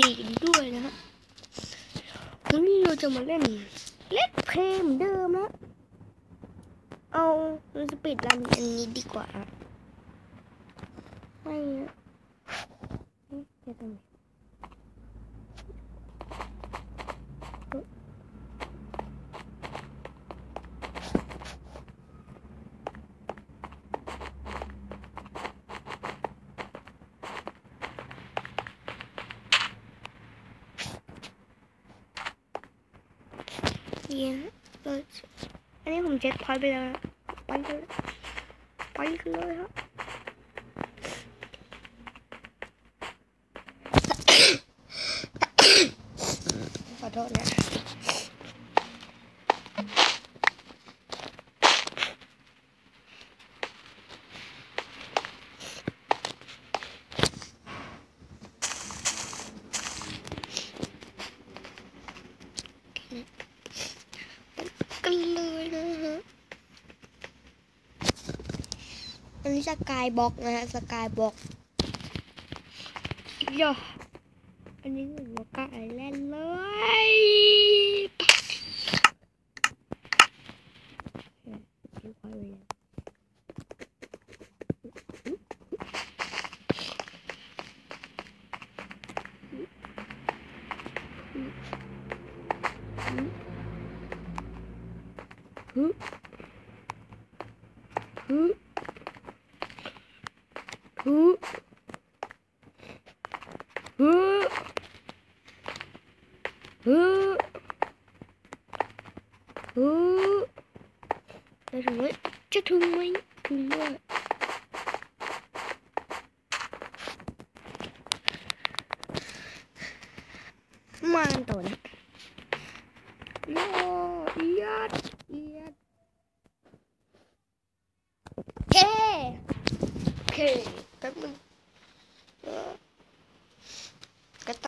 ดีกันด้วยนะฮะวันนี้เราจะมาเล่นเล็กเพลงเหมือนเดิมนะเอาสปีดรันอันนี้ดีกว่า ไม่อะเอ๊ะจะทำไงดีนะเปิดอันนี้ผมเช็คพอยต์ไปแล้วนะไปกัน Indian birds. 아니 그럼 제 밥이나 빨리 빨리 out? I don't know. อันนี้สกายบ็อกนะฮะสกายบ็อกย่ออันนี้หมือนว่ากายเล่นเลยอยไปเล่นฮึฮึ Hứ. Hứ. Hứ. Hứ. Đây rồi. Chết thương mình. Thương rồi. Mang tổn. No, yet, yet. Okay. Okay. как бы... Э,